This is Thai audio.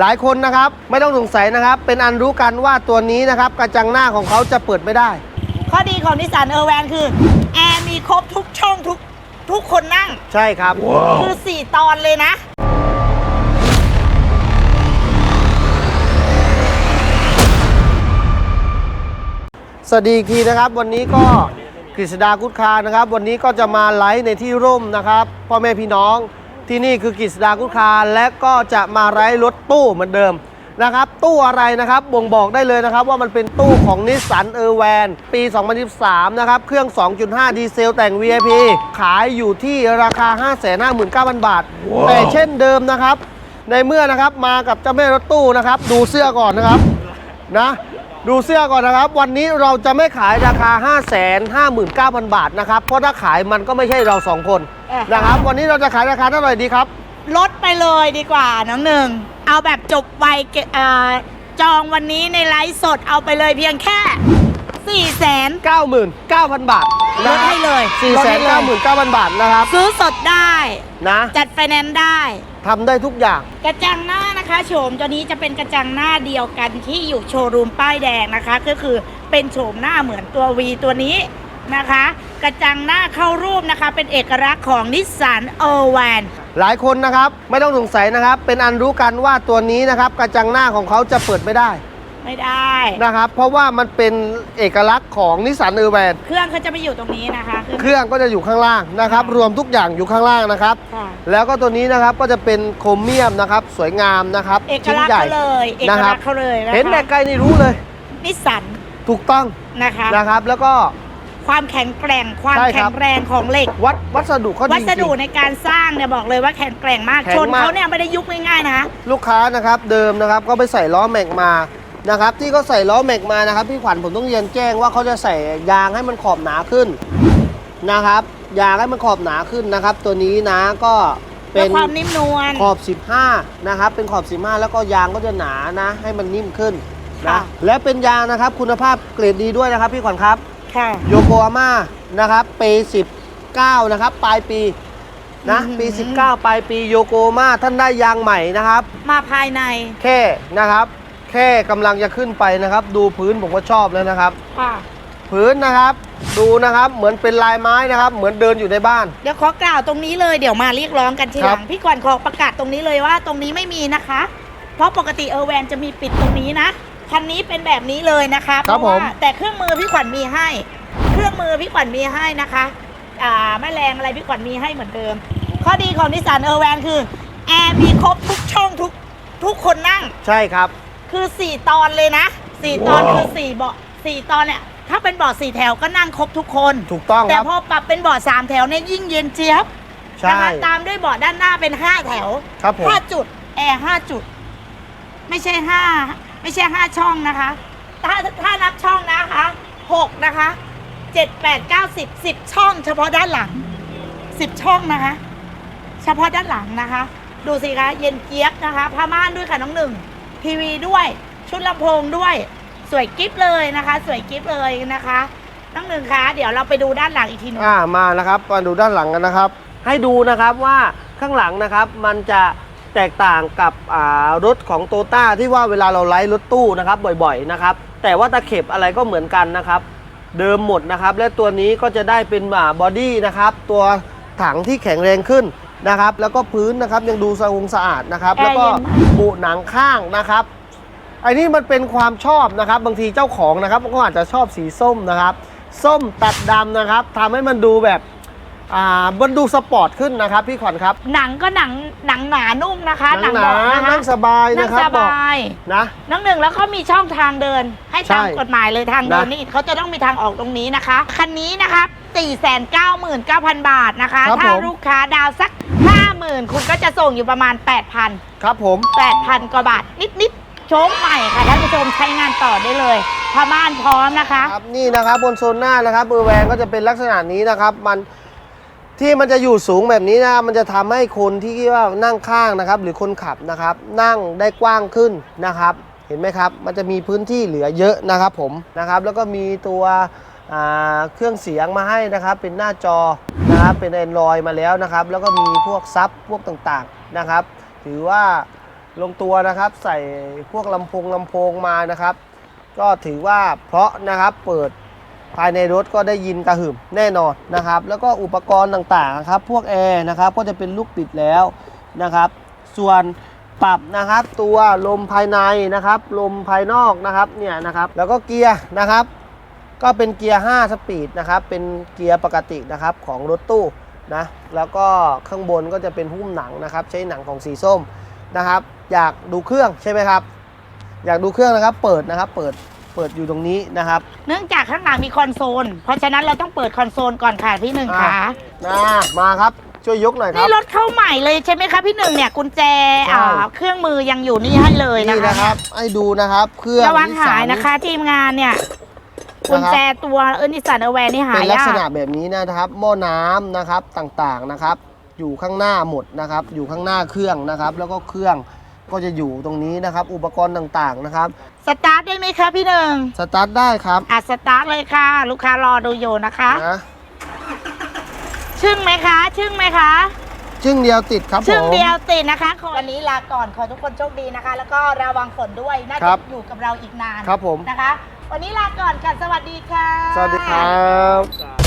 หลายคนนะครับไม่ต้องสงสัยนะครับ เป็นอันรู้กันว่าตัวนี้นะครับกระจังหน้าของเขาจะเปิดไม่ได้ ข้อดีของนิสสันเออร์แวนคือแอร์มีครบทุกช่องทุกทุกคนนั่ง ใช่ครับ คือ 4 ตอนเลยนะ สวัสดีอีกทีนะครับ วันนี้ก็กฤษดากุดคานะครับ วันนี้ก็จะมาไลฟ์ในที่ร่มนะครับพ่อแม่พี่น้อง ที่นี่คือกฤษดากุดคาและก็จะมาไลฟ์รถตู้เหมือนเดิมนะครับ ตู้อะไรนะครับบ่งบอกได้เลยนะครับ ว่ามันเป็นตู้ของนิสสันเออร์แวนปี 2013นะครับ เครื่อง 2.5 ดีเซลแต่ง VIP ขายอยู่ที่ราคา 559,000 บาทแต่เช่นเดิมนะครับ ในเมื่อนะครับมากับเจ้าแม่รถตู้นะครับ ดูเสื้อก่อนนะครับนะ ดูเสื้อก่อนนะครับ วันนี้เราจะไม่ขายราคา 5 5 9 0 0 0 บาทนะครับ เพราะถ้าขายมันก็ไม่ใช่เราสองคนเอ่อนะครับ วันนี้เราจะขายราคาเท่าไหร่ดีครับ ลดไปเลยดีกว่าน้องหนึ่ง เอาแบบจบไวเกเอ่อจองวันนี้ในไลฟ์สดเอาไปเลยเพียงแค่4 0 0 0 0 99,000 บาทลดให้เลย4ลดให้เลย9 9 0 0 0 บาทนะครับซื้อสดได้ นะ จัดไฟแนนซ์ได้ ทำได้ทุกอย่าง กระจังหน้านะคะโฉมตัวนี้จะเป็นกระจังหน้าเดียวกันที่อยู่โชว์รูมป้ายแดงนะคะ ก็คือเป็นโฉมหน้าเหมือนตัว V ตัวนี้นะคะ กระจังหน้าเข้ารูปนะคะ เป็นเอกลักษณ์ของนิสสันโอแวนหลายคนนะครับไม่ต้องสงสัยนะครับ เป็นอันรู้กันว่าตัวนี้นะครับ กระจังหน้าของเขาจะเปิดไม่ได้ ไม่ได้ นะครับ เพราะว่ามันเป็นเอกลักษณ์ของนิสสันเออร์แวนเครื่องเขาจะไปอยู่ตรงนี้นะคะเครื่องเครื่องก็จะอยู่ข้างล่างนะครับ รวมทุกอย่างอยู่ข้างล่างนะครับ ค่ะแล้วก็ตัวนี้นะครับก็จะเป็นโครเมียมนะครับ สวยงามนะครับเอกชิ้นลักษณ์ใหญ่เขาเลยเอกนะคลัรักษณ์เขาเลยนะคะเห็นแต่ไกลนี่รู้เลย นิสสันถูกต้องนะคะ นะครับ แล้วก็ ความแข็งแกร่งความใช่คแข็รับงแรงของเหล็ก วัดวัสดุเขาดีวัสดุจริง ในการสร้างเนี่ยบอกเลยว่าแข็งแกร่งมากแข็งชนมาก เขาเนี่ยไม่ได้ยุบง่ายๆนะ ลูกค้านะครับเดิมนะครับก็ไปใส่ล้อแม็กมา นะครับที่เขาใส่ล้อแม็กมานะครับพี่ขวัญผมต้องเรียนแจ้งว่าเขาจะใส่ยางให้มันขอบหนาขึ้นนะครับ ยางให้มันขอบหนาขึ้นนะครับ ตัวนี้นะก็เพื่เป็อนความนิ่มนวล ขอบ 15 นะครับ เป็นขอบ 15 แล้วก็ยางก็จะหนานะ ให้มันนิ่มขึ้นนะค่ะ และเป็นยางนะครับคุณภาพเกรดดีด้วยนะครับพี่ขวัญครับค่ะ โยโกฮาม่านะครับปี19 นะครับ ปลายปีนะอืมปี 19 ปลายปีโยโกฮาม่าท่านได้ยางใหม่นะครับ มาภายใน แค่นะครับแค่กำลังจะขึ้นไปนะครับ ดูพื้นผมก็ชอบแล้วนะครับ ค่ะ พื้นนะครับ ดูนะครับเหมือนเป็นลายไม้นะครับ เหมือนเดินอยู่ในบ้าน เดี๋ยวขอกล่าวตรงนี้เลยเดี๋ยวมาเรียกร้องกันทีหครัลับ งพี่ขวัญขอประกาศตรงนี้เลยว่าตรงนี้ไม่มีนะคะ เพราะปกติเออร์แวนจะมีปิดตรงนี้นะคันนี้เป็นแบบนี้เลยนะคะครับเพาะว่าผม แต่เครื่องมือพี่ขวัญมีให้ เครื่องมือพี่ขวัญมีให้นะคะอ่าแม่แรงอะไรพี่ขวัญมีให้เหมือนเดิม ข้อดีของนิสสันเออร์แวนคือแอร์มีครบทุกช่องทุกทุกคนนั่ง ใช่ครับ คือ4ตอนเลยนะ4ตอนคือ4เบาะ4ตอนเนี่ย ถ้าเป็นเบาะ4แถวก็นั่งครบทุกคน ถูกต้องแต่ครับ พอปรับเป็นเบาะ3แถวเนี่ยยิ่งเย็นเจี๊ยบใช่ นะคะตามด้วยเบาะด้านหน้าเป็น5แถวครับผม5จุดแอร์5จุด ไม่ใช่5ไม่ใช่5ช่องนะคะ ถ้าถ้านับช่องนะคะ6นะคะ7 8 9 10 10ช่อง เฉพาะด้านหลัง10ช่องนะคะ เฉพาะด้านหลังนะคะ ดูสิคะเย็นเจี๊ยบนะคะผ้าม่านด้วยค่ะน้องหนึ่ง ทีวีด้วย ชุดลำโพงด้วย สวยกิฟเลยนะคะ สวยกิฟเลยนะคะน้องหนึ่งคะเดี๋ยวเราไปดูด้านหลังอีกทีหนึงอ่ามานะครับมาดูด้านหลังกันนะครับ ให้ดูนะครับว่าข้างหลังนะครับมันจะแตกต่างกับอ่ารถของโตต้าที่ว่าเวลาเราไล่รถตู้นะครับบ่อยๆนะครับแต่ว่าตะเข็บอะไรก็เหมือนกันนะครับ เดิมหมดนะครับ และตัวนี้ก็จะได้เป็นบอดี้นะครับ ตัวถังที่แข็งแรงขึ้น นะครับ แล้วก็พื้นนะครับยังดูสะอาดสะอาดนะครับแอร์แล้วก็เย็นบุหนังข้างนะครับไอ้นี่มันเป็นความชอบนะครับ บางทีเจ้าของนะครับก็อาจจะชอบสีส้มนะครับ ส้มตัดดำนะครับทำให้มันดูแบบอ่ามันดูสปอร์ตขึ้นนะครับพี่ขวัญครับ หนังก็หนังหนังหนานุ่มนะคะหนังหนาเบาะนะคะนั่งสบายนั่นะงครับสบอกบายนะน้องหนึ่งแล้วก็มีช่องทางเดิน ให้ตามใช่กฎหมายเลยทางเดินนะ นี่เขาจะต้องมีทางออกตรงนี้นะคะ คันนี้นะคะ 499,000 บาทนะคะ ครับถ้าผม ลูกค้าดาวสัก 50,000 คุณก็จะส่งอยู่ประมาณ 8,000 ครับผม 8,000 กว่าบาท นิด ๆ โชคใหม่ค่ะท่านผู้ชมใช้งานต่อได้เลยผ้าม่านพร้อมนะคะ ครับนี่นะครับบนโซนหน้านะครับเบอร์แวนก็จะเป็นลักษณะนี้นะครับ มันที่มันจะอยู่สูงแบบนี้นะมันจะทำให้คนที่ว่านั่งข้างนะครับ หรือคนขับนะครับ นั่งได้กว้างขึ้นนะครับ เห็นไหมครับ มันจะมีพื้นที่เหลือเยอะนะครับผมนะครับ แล้วก็มีตัวอ่า เครื่องเสียงมาให้นะครับ เป็นหน้าจอนะครับเป็น Android มาแล้วนะครับ แล้วก็มีพวกซับพวกต่างๆนะครับ ถือว่าลงตัวนะครับใส่พวกลำโพงลำโพงมานะครับ ก็ถือว่าเพราะนะครับเปิดภายในรถก็ได้ยินกระหึ่มแน่นอนนะครับ แล้วก็อุปกรณ์ต่างๆนะครับ พวกแอร์นะครับก็จะเป็นลูกปิดแล้วนะครับ ส่วนปรับนะครับตัวลมภายในนะครับ ลมภายนอกนะครับเนี่ยนะครับ แล้วก็เกียร์นะครับ ก็เป็นเกียร์ 5 สปีดนะครับ เป็นเกียร์ปกตินะครับของรถตู้นะ แล้วก็ข้างบนก็จะเป็นหุ้มหนังนะครับ ใช้หนังของสีส้มนะครับ อยากดูเครื่องใช่ไหมครับ อยากดูเครื่องนะครับ เปิดนะครับ เปิด เปิดอยู่ตรงนี้นะครับ เนื่องจากข้างหลังมีคอนโซล เพราะฉะนั้นเราต้องเปิดคอนโซลก่อนค่ะพี่หนึ่งค่ะอะนะมาครับ ช่วยยกหน่อยครันี่บ รถเข้าใหม่เลยใช่ไหมคะพี่หนึ่งเนี่ยกุญแจใช่ อ่าเครื่องมือยังอยู่นี่ให้เลยนะนี่คะนะครับ ให้ดูนะครับ เครื่องระวังนิสหายสันะคะ ทีมงานเนี่ยนะครับ กุญแจตัวเออนิสันเอแวร์นี่หาเป็นลักยาษกณะแบบนี้นะครับ หม้อน้ำนะครับต่างๆนะครับ อยู่ข้างหน้าหมดนะครับ อยู่ข้างหน้าเครื่องนะครับ แล้วก็เครื่องก็จะอยู่ตรงนี้นะครับ อุปกรณ์ต่างๆนะครับ สตาร์ทได้ไหมคะพี่หนึ่งสตาร์ทได้ครับอะสตาร์ทเลยค่ะ ลูกค้ารอดูอยู่นะคะนะชึ่งไหมคะ ชึ่งไหมคะชึ่งเดียวติดครับผมชึ่งเดียวติดนะคะขอวันนี้ลาก่อนขอทุกคนโชคดีนะคะ แล้วก็ระวังฝนด้วยน่าคจะรับอยู่กับเราอีกนานครับผมนะคะ วันนี้ลาก่อนค่ะสวัสดีค่ะ สวัสดีครับ